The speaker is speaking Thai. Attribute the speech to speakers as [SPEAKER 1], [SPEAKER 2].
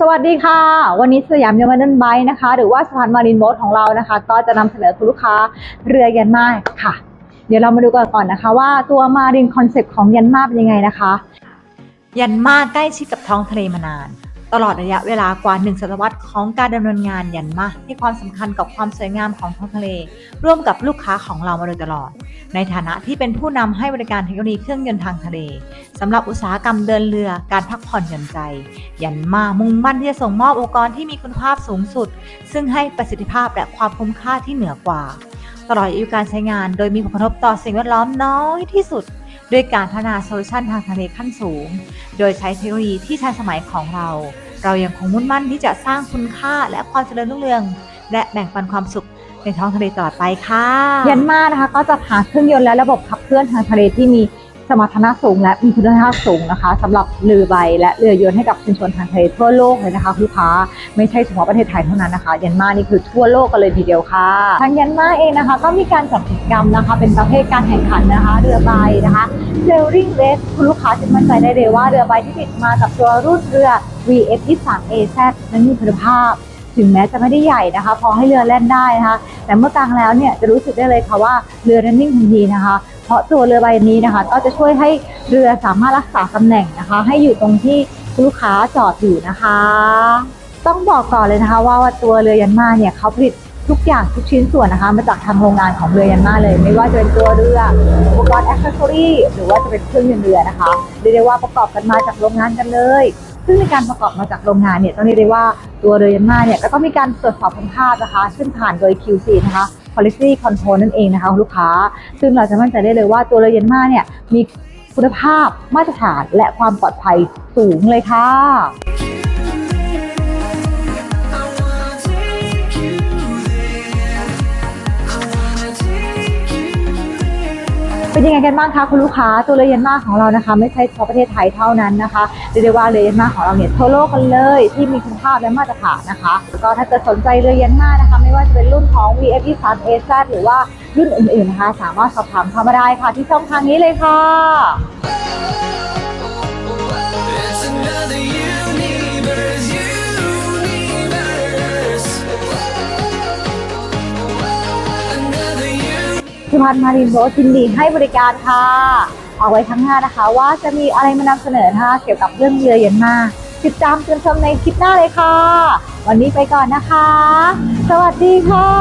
[SPEAKER 1] สวัสดีค่ะ วันนี้สยามยามนันไบค์นะคะ หรือว่าสะพานมารินโบ๊ทของเรานะคะ ก็จะนำเสนอคุณลูกค้าเรือยันมาค่ะ เดี๋ยวเรามาดูกันก่อนนะคะ ว่าตัวมารินคอนเซ็ปต์ของยันมาเป็นยังไงนะคะ ยันมาใกล้ชิดกับท้องทะเลมานาน ตลอดระยะเวลากว่าหนึ่งศตวรรษของการดำเนินงานยันมาให้ความสำคัญกับความสวยงามของท้องทะเล ร่วมกับลูกค้าของเรามาโดยตลอด ในฐานะที่เป็นผู้นำให้บริการเทคโนโลยีเครื่องยนต์ทางทะเลสำหรับอุตสาหกรรมเดินเรือการพักผ่อนหย่อนใจ ยันมามุ่งมั่นที่จะส่งมอบอุปกรณ์ที่มีคุณภาพสูงสุด ซึ่งให้ประสิทธิภาพและความคุ้มค่าที่เหนือกว่า ตลอดอายุการใช้งาน โดยมีผลกระทบต่อสิ่งแวดล้อมน้อยที่สุดด้วยการพัฒนาโซลูชันทางทะเลขั้นสูง โดยใช้เทคโนโลยีที่ทันสมัยของเรา เรายังคงมุ่งมั่นที่จะสร้างคุณค่าและความเจริญรุ่งเรือง และแบ่งปันความสุข ในท้องทะเลตลอดไปค่ะยันมานะคะ ก็จะหาเครื่องยนต์และระบบขับเคลื่อนทางทะเลที่มีสมรรถนะสูง และมีคุณภาพสูงนะคะสำหรับเรือใบ และเรือยนต์ให้กับชุมชนทางทะเลทั่วโลกเลยนะคะคุณลูกค้าไม่ใช่เฉพาะประเทศไทยเท่านั้นนะคะยันมานี่คือทั่วโลกกันเลยทีเดียวค่ะทางยันมาเองนะคะ ก็มีการจัดกิจกรรมนะคะ เป็นประเภทการแข่งขันนะคะ เรือใบนะคะเซลลิงเรสคุณลูกค้าจะมั่นใจได้เลยว่าเรือใบที่ติดมากับตัวรุ่นเรือ VF 23 AZ นั้นมีคุณภาพ ถึงแม้จะไม่ได้ใหญ่นะคะ พอให้เรือแล่นได้นะคะ แต่เมื่อกลางแล้วเนี่ยจะรู้สึกได้เลยค่ะว่าเรือนั้นนิ่งทันทีนะคะ เพราะตัวเรือใบนี้นะคะ ก็จะช่วยให้เรือสามารถรักษาตำแหน่งนะคะ ให้อยู่ตรงที่ลูกค้าจอดอยู่นะคะ ต้องบอกก่อนเลยนะคะ ว่าตัวเรือยันมาเนี่ยเขาผลิตทุกอย่างทุกชิ้นส่วนนะคะ มาจากทางโรงงานของเรือยันมาเลย ไม่ว่าจะเป็นตัวเรืออุปกรณ์แอคเซสซอรี่หรือว่าจะเป็นเครื่องยนต์เรือนะคะเรียกได้ว่าประกอบกันมาจากโรงงานกันเลย ซึ่งในการประกอบมาจากโรงงานเนี่ยต้องเรียกได้ว่าตัวเรือยนมาเนี่ยก็ต้องมีการตรวจสอบคุณภาพนะคะซึ่งผ่านโดย QC นะคะ Quality Control นั่นเองนะคะลูกค้า ซึ่งเราจะมั่นใจได้เลยว่าตัวเรือยนมาเนี่ยมีคุณภาพมาตรฐานและความปลอดภัยสูงเลยค่ะ เป็นยังไงกันบ้างคะคุณลูกค้าตัวเรือยันมาของเรานะคะ ไม่ใช่เฉพาะประเทศไทยเท่านั้นนะคะเรียกได้ว่าเรือยันมาของเราเนี่ยทั่วโลกกันเลยที่มีคุณภาพและมาตรฐานนะคะแล้วก็ถ้าเกิดสนใจเรือยันมานะคะ ไม่ว่าจะเป็นรุ่นของ VF 3 AZ หรือว่ารุ่นอื่นๆนะคะ สามารถสอบถามเข้ามาได้ค่ะ ที่ช่องทางนี้เลยค่ะ
[SPEAKER 2] universe.
[SPEAKER 1] สุพรรณมารินโรสยินดีให้บริการค่ะเอาไว้ข้งหน้านะคะ ว่าจะมีอะไรมานำเสนอนะคะเกี่ยวกับเรื่องเรือเย็นมาติดตามชมในคลิปหน้าเลยค่ะ วันนี้ไปก่อนนะคะ สวัสดีค่ะ